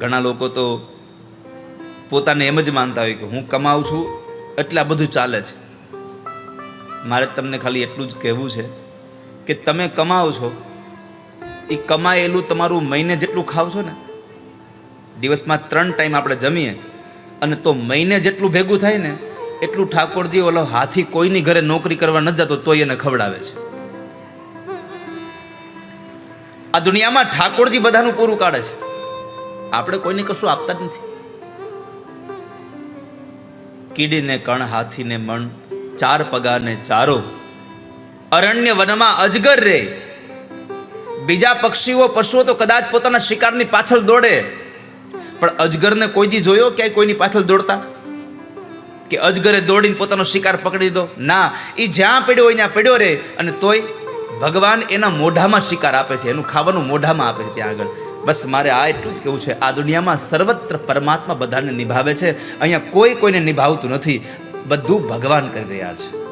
ઘણા લોકો તો પોતાને એમ જ માનતા હોય કે હું કમાઉં છું, એટલે આ બધું ચાલે છે. મારે તમને ખાલી એટલું જ કહેવું છે કે તમે કમાઓ છો, એ કમાયેલું તમારું મહિને જેટલું ખાવ છો ને, દિવસમાં ત્રણ ટાઈમ આપણે જમીએ અને તો મહિને જેટલું ભેગું થાય ને, એટલું ઠાકોરજી ઓલો હાથી કોઈની ઘરે નોકરી કરવા ન જતો તોય એને ખવડાવે છે. આ દુનિયામાં ઠાકોરજી બધાનું પૂરું કાઢે છે. આપણે કોઈને કશું આપતા જ નથી. કીડીને કણ, હાથીને મણ, ચાર પગારને ચારો, અરણ્ય વનમાં અજગર રે. બીજા પક્ષીઓ, પશુઓ તો કદાચ પોતાના શિકારની પાછળ દોડે. પણ અજગરને કોઈ દી જોયો ક્યાંય કોઈની પાછળ દોડતા? કે અજગરે દોડીને પોતાનો શિકાર પકડી દો ના એ જ્યાં પડ્યો હોય ત્યાં પડ્યો રે. અને તોય ભગવાન એના મોઢામાં શિકાર આપે છે. એનું ખાવાનું મોઢામાં આપે છે ત્યાં આગળ. બસ મારે આ એટલું જ કેવું છે, આ દુનિયામાં સર્વત્ર પરમાત્મા બધાને નિભાવે છે. અહીંયા કોઈ કોઈને નિભાવતું નથી, બધું ભગવાન કરી રહ્યા છે.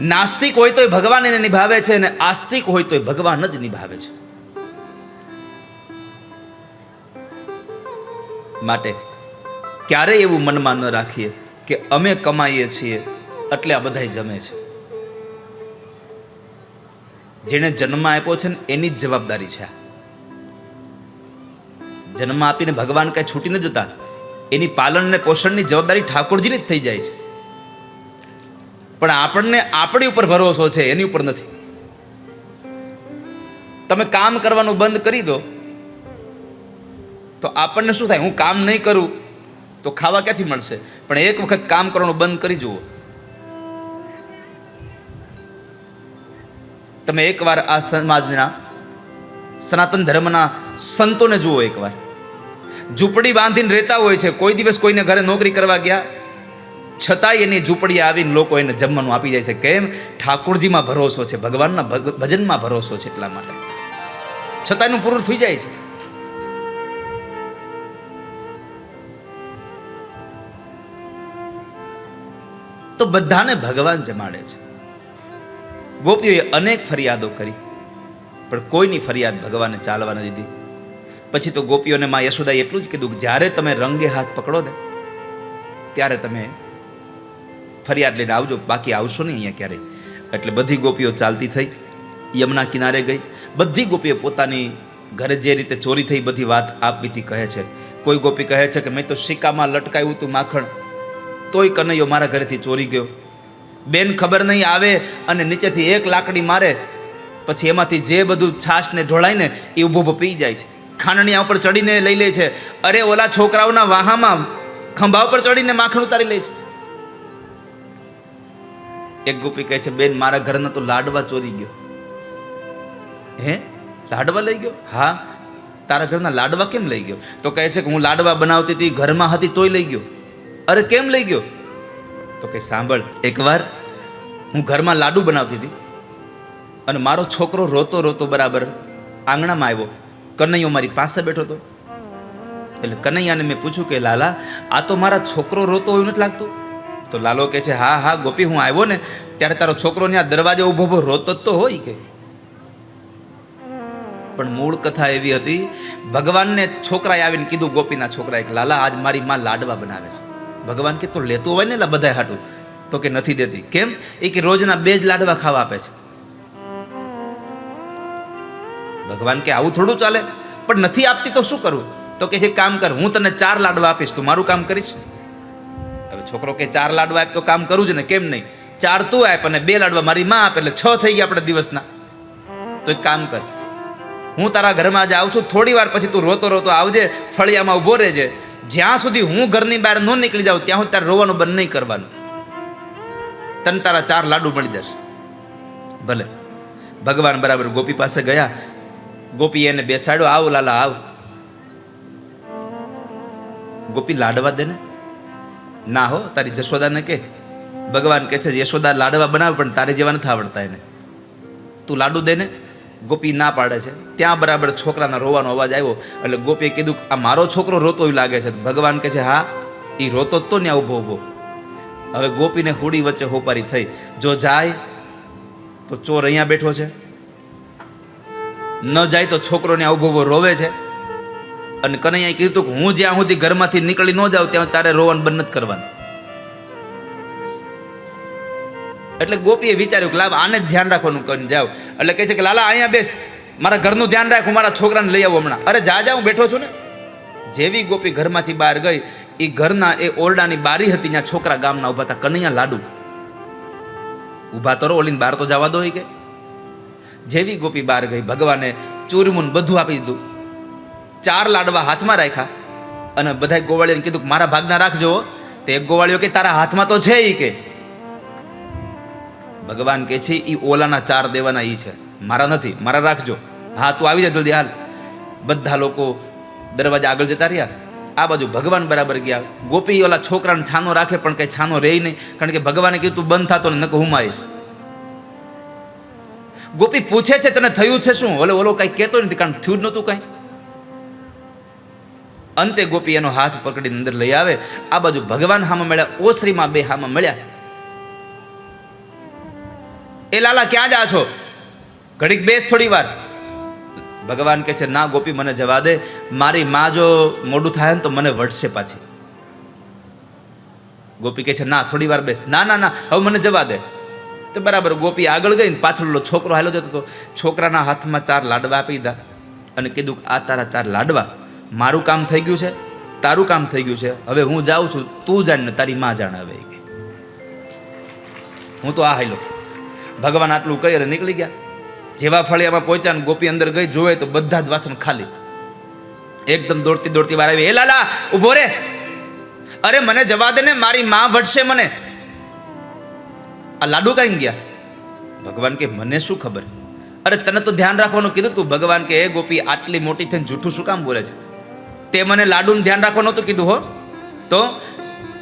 નાસ્તિક હોય તોય ભગવાન એને નિભાવે છે અને આસ્તિક હોય તોય ભગવાન જ નિભાવે છે. માટે ક્યારેય એવું મનમાં ન રાખીએ કે અમે કમાઈએ છીએ, એટલે આ બધા જમે છે. જેણે જન્મ આપ્યો છે ને એની જ જવાબદારી છે આ. જન્મ આપીને ભગવાન કાંઈ છૂટી ન જતા, એની પાલન અને પોષણની જવાબદારી ઠાકોરજીની જ થઈ જાય છે. પણ આપણને આપણી ઉપર ભરોસો છે, એની ઉપર નથી. તમે કામ કરવાનું બંધ કરી દો, તો આપણને શું થાય? હું કામ નહીં કરું, તો ખાવા ક્યાંથી મળશે? પણ એક વખત કામ કરવાનું બંધ કરી જુઓ. તમે એકવાર આ સમાજના સનાતન ધર્મના સંતોને જુઓ એકવાર. ઝૂંપડી બાંધીને રહેતા હોય છે. કોઈ દિવસ કોઈને ઘરે નોકરી કરવા ગયા. છતાંય એની ઝૂંપડી આવીને લોકો એને જમવાનું આપી જાય છે. કેમ? ઠાકોરજીમાં ભરોસો છે. ભગવાનના ભગ- ભજનમાં ભરોસો છે એટલા માટે. છતાં એનું પૂરું થઈ જાય છે. તો બધાને ભગવાન જમાડે છે. ગોપીઓએ અનેક ફરિયાદો કરી, પણ કોઈની ફરિયાદ ભગવાને ચાલવા ન દીધી. પછી તો ગોપીઓને માં યશોદાએ એટલું જ કીધું કે જ્યારે તમે રંગે હાથ પકડો ને, ત્યારે તમે ફરિયાદ લઈને આવજો, બાકી આવશો નહીં અહીંયા ક્યારેય. એટલે બધી ગોપીઓ ચાલતી થઈ, યમુના કિનારે ગઈ. બધી ગોપીઓ પોતાની ઘરે જે રીતે ચોરી થઈ બધી વાત આપવીથી કહે છે. કોઈ ગોપી કહે છે કે, મેં તો સિક્કામાં લટકાયું હતું માખણ, તોય કનૈયો મારા ઘરેથી ચોરી ગયો. બેન ખબર નહીં આવે અને નીચેથી એક લાકડી મારે, પછી એમાંથી જે બધું છાશને ઢોળાઈને એ ઊભો પી જાય છે. ખાંડણીયા ઉપર ચડીને લઈ લે છે. અરે ઓલા છોકરાઓના વાહામાં ખંભા ઉપર ચડીને માખણ ઉતારી લે છે. એક ગોપી કહે છે, બેન, મારા ઘરના તો લાડવા ચોરી ગયો. હે? લાડવા લઈ ગયો? હા. તારા ઘરના લાડવા કેમ લઈ ગયો? તો કહે છે કે, હું લાડવા બનાવતી હતી, ઘરમાં હતી, તોય લઈ ગયો. અરે, કેમ લઈ ગયો? તો કે સાંભળ, એકવાર હું ઘરમાં લાડુ બનાવતી હતી અને મારો છોકરો રોતો રોતો બરાબર આંગણામાં આવ્યો. કનૈયો મારી પાસે બેઠો હતો. એટલે કનૈયાને મેં પૂછ્યું કે, લાલા, આ તો મારા છોકરો રોતો એવું નથી લાગતું? તો લાલો કહે છે, હા હા, ગોપી, હું આવ્યો ને, ત્યારે તારો છોકરો ત્યાં દરવાજે ઊભો ઊભો રોતો તો હોય કે. પણ મૂળ કથા એવી હતી, ભગવાનને છોકરાએ આવીને કીધું ગોપીના છોકરાએ કે, લાલા, આજ મારી માં લાડવા બનાવે છે. ભગવાન કે, તો લેતો હોય ને બધા હાટું. તો કે, નથી દેતી. કેમ? એ કે, રોજના બે જ લાડવા ખાવા આપે છે. ભગવાન કે આવું થોડું ચાલે? પણ નથી આપતી તો શું કરવું તો કે છે કામ કર, હું તને ચાર લાડવા આપીશ, તું મારું કામ કરીશ. હવે છોકરો કે ચાર લાડવા આપ તો કામ કરું જ ને, કેમ નહીં? ચાર તું આપ અને બે લાડવા મારી માં આપ, એટલે છ થઈ ગયા આપણે દિવસના. તો એક કામ કર, હું તારા ઘરમાં આજે આવું છું, થોડી વાર પછી તું રોતો રોતો આવજે, ફળિયામાં ઊભો રહેજે. જ્યાં સુધી હું ઘરની બહાર ન નીકળી જાઉં, ત્યાં સુધી તારે રોવાનું બંધ નહીં કરવાનું. તને તારા ચાર લાડુ મળી જશે. ભલે. ભગવાન બરાબર ગોપી પાસે ગયા ગોપી એને બેસાડ્યો આવ લાલા, આવ. ગોપી લાડવા દે ને? ના હો, તારી જશોદાને કે. ભગવાન કહે છે, યશોદા, લાડવા બનાવે, પણ તારે જેવા નથી આવડતા એને. તું લાડુ દે ને? ગોપી ના પાડે છે. ત્યાં બરાબર છોકરાના રોવાનો અવાજ આવ્યો. એટલે ગોપીએ કીધું આ મારો છોકરો રોતો એવું લાગે છે. ભગવાન કહે છે, હા એ રોતો તો ને ઊભો ઊભો હવે ગોપીને હોડી વચ્ચે હોપારી થઈ. જો જાય, તો ચોર અહીંયા બેઠો છે. ન જાય તો છોકરોને આવું ઊભો રોવે છે. અને કનૈયાએ કીધું કે હું જ્યાં સુધી ઘરમાંથી નીકળી ન જાઉં ત્યાં તારે રોવાનું બંધ નથી કરવાનું. એટલે ગોપીએ વિચાર્યું કે લાવ આને જ ધ્યાન રાખવાનું કરીને જાવ. એટલે કહે છે કે લાલા, અહીંયા બેસ. મારા ઘરનું ધ્યાન રાખ, હું મારા છોકરાને લઈ આવું હમણાં. અરે જા જા, હું બેઠો છું ને. જેવી ગોપી ઘરમાંથી બહાર ગઈ એ ઘરના એ ઓરડાની બારી હતી, ત્યાં છોકરા ગામના ઊભા હતા. કનૈયા લાડુ. ઊભા તો રહો, ઓલીને બહાર તો જવા દો કે. જેવી ગોપી બહાર ગઈ, ભગવાને ચૂરમુન બધું આપી દીધું. ચાર લાડવા હાથમાં રાખ્યા અને બધા ગોવાળીઓને કીધું કે, મારા ભાગના રાખજો. તો એક ગોવાળીઓ કે, તારા હાથમાં તો છે ઈ કે. ભગવાન કે છે, ઈ ઓલાના ચાર દેવાના ઈ છે. મારા નથી, મારા રાખજો. હા, તું આવી જા જલ્દી, હાલ. બધા લોકો દરવાજા આગળ જતા રહ્યા. આ બાજુ ભગવાન બરાબર ગયા. ગોપી ઓલા છોકરાને છાનો રાખે, પણ કઈ છાનો રહે નહીં. કારણ કે ભગવાને કીધું બંધ થતો ને નકો હું આવીશ ગોપી પૂછે છે, તને થયું છે શું? ઓલો ઓલો કઈ કહેતો નથી, કારણ થયું જ નહોતું કઈ. અંતે ગોપી એનો હાથ પકડીને અંદર લઈ આવે. આ બાજુ ભગવાન હામાં મળ્યા, ઓસરીમાં બે હામાં મળ્યા. એ લાલા, ક્યાં જા છો? ઘડીક બેસ થોડી વાર. ભગવાન કહે છે, ના ગોપી, મને જવા દે. મારી માં જો મોડું થાય ને તો મને વળશે પાછી. ગોપી કહે છે, ના, થોડી વાર બેસ. ના ના ના, હવે મને જવા દે. તો બરાબર, ગોપી આગળ ગઈ ને પાછળ છોકરો હાલો જતો હતો છોકરાના હાથમાં ચાર લાડવા આપી દીધા અને કીધું કે, આ તારા ચાર લાડવા, મારું કામ થઈ ગયું છે, તારું કામ થઈ ગયું છે, હવે હું જાઉં છું, તું જાણ ને તારી માં જાણ હવે હું તો આ હાલો ભગવાન આટલું કહી અને નીકળી ગયા. જેવા ફળિયામાં પહોંચ્યા ને ગોપી અંદર ગઈ, જોવે તો બધા જ વાસણ ખાલી. એકદમ દોડતી દોડતી વાર આવી એ લાલા, ઊભો રે. અરે મને જવા દે ને, મારી માં વટશે મને. આ લાડુ કાંઈ ગયા? ભગવાન કે, મને શું ખબર? અરે, તને તો ધ્યાન રાખવાનું કીધું તું. ભગવાન કે, એ ગોપી, આટલી મોટી થઈને જૂઠું શું કામ બોલે છે? તે મને લાડુનું ધ્યાન રાખવાનું હતું કીધું, હો. તો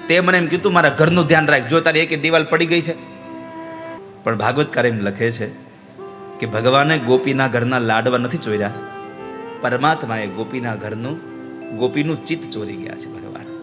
તે મને એમ કીધું, મારા ઘરનું ધ્યાન રાખ. જો તારી એક દિવાલ પડી ગઈ છે. પણ ભાગવતકાર એમ લખે છે કે, ભગવાને ગોપીના ઘરના લાડવા નથી ચોર્યા. પરમાત્માએ ગોપીના ઘરનું, ગોપીનું ચિત્ત ચોરી ગયા છે ભગવાન.